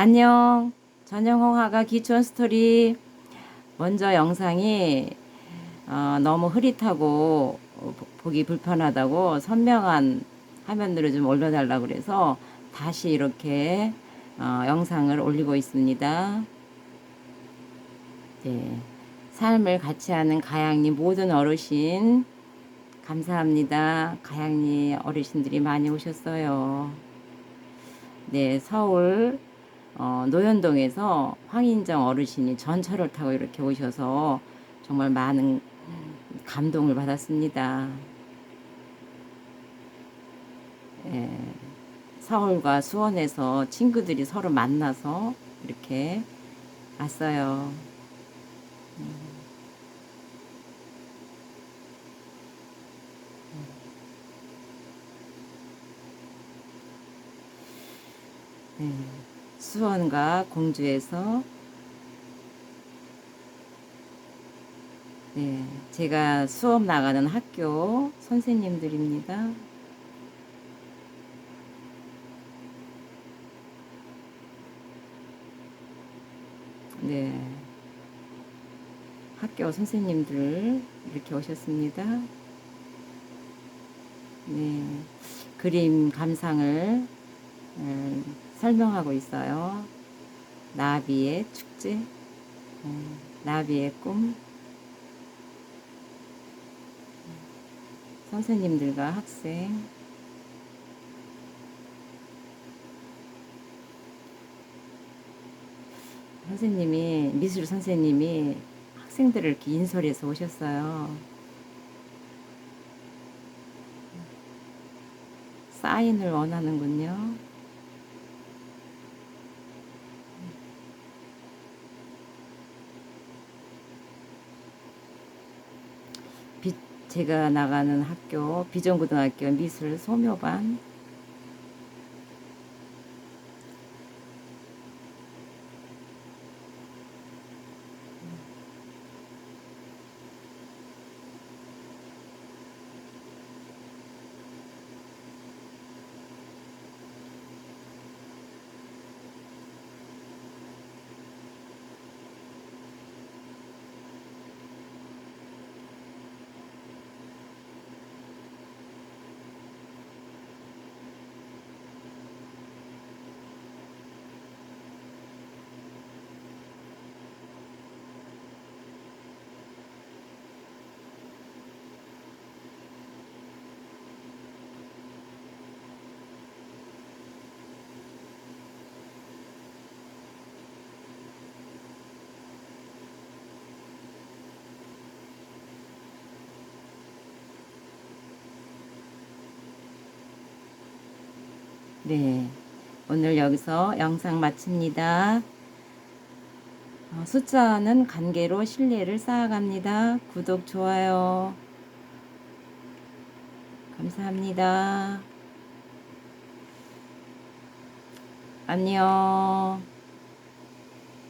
안녕. 전영홍화가 기촌 스토리. 먼저 영상이 어, 너무 흐릿하고 어, 보- 보기 불편하다고 선명한 화면으로 좀 올려달라고 그래서 다시 이렇게 어, 영상을 올리고 있습니다. 네. 삶을 같이 하는 가양리 모든 어르신 감사합니다. 가양리 어르신들이 많이 오셨어요. 네, 서울 어, 노현동에서 황인정 어르신이 전철을 타고 이렇게 오셔서 정말 많은 감동을 받았습니다. 예, 서울과 수원에서 친구들이 서로 만나서 이렇게 왔어요. 네, 수원과 공주에서 네, 제가 수업 나가는 학교 선생님들입니다. 네, 학교 선생님들 이렇게 오셨습니다. 네, 그림 감상을 음, 설명하고 있어요. 나비의 축제, 음, 나비의 꿈. 선생님들과 학생. 선생님이, 미술 선생님이 학생들을 이렇게 인솔해서 오셨어요. 사인을 원하는군요. 비, 제가 나가는 학교 비전고등학교 미술 소묘반 네 오늘 여기서 영상 마칩니다. 어, 숫자는 관계로 신뢰를 쌓아갑니다. 구독 좋아요 감사합니다. 안녕.